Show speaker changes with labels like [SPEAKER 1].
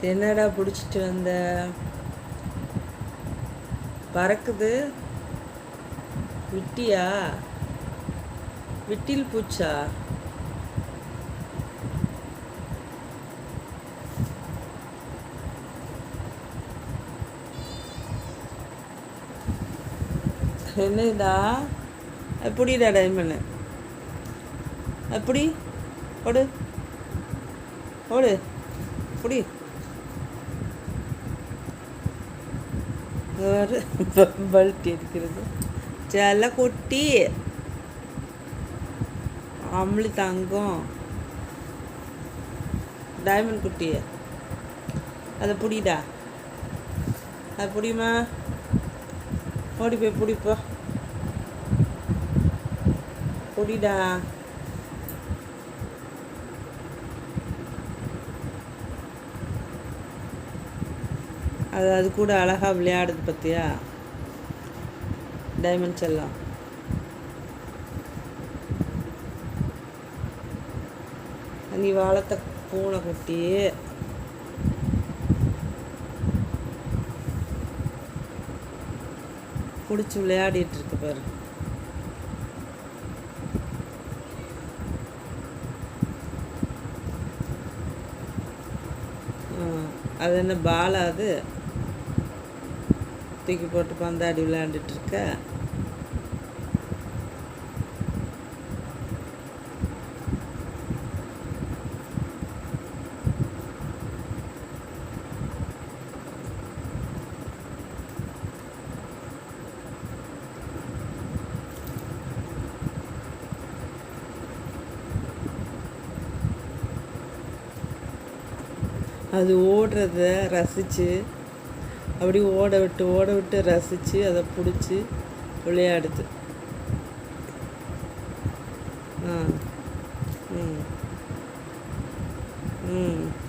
[SPEAKER 1] என்னடா பிடிச்சிட்டு வந்த? பறக்குது. விட்டியா? விட்டில் பூச்சா? என்னடா? எப்படிடா டைமண்ட் எப்படி? ஓடு. ஓடு. புடி. பல்ட்டி எடுக்கிறது. செல்ல குட்டி அம்பளி தங்கம் டைமண்ட் குட்டி. அதை பிடிடா. அது பிடிமா ஓடி போய் பிடிப்போ. பிடிடா. அது அது கூட அழகாக விளையாடுது பார்த்தியா டைமண்ட் எல்லாம் நீ வளர்த்த பூனை குட்டி. பிடிச்சி விளையாடிட்டு இருக்கு பாரு. ஆ, அது என்ன பாலா அது? தூக்கி போட்டு பந்தாடி விளையாண்டுட்டு இருக்க. அது ஓடுறத ரசித்து அப்படி ஓட விட்டு ஓட விட்டு ரசித்து அதை பிடிச்சி விளையாடுது. ஆ. ம். ம்.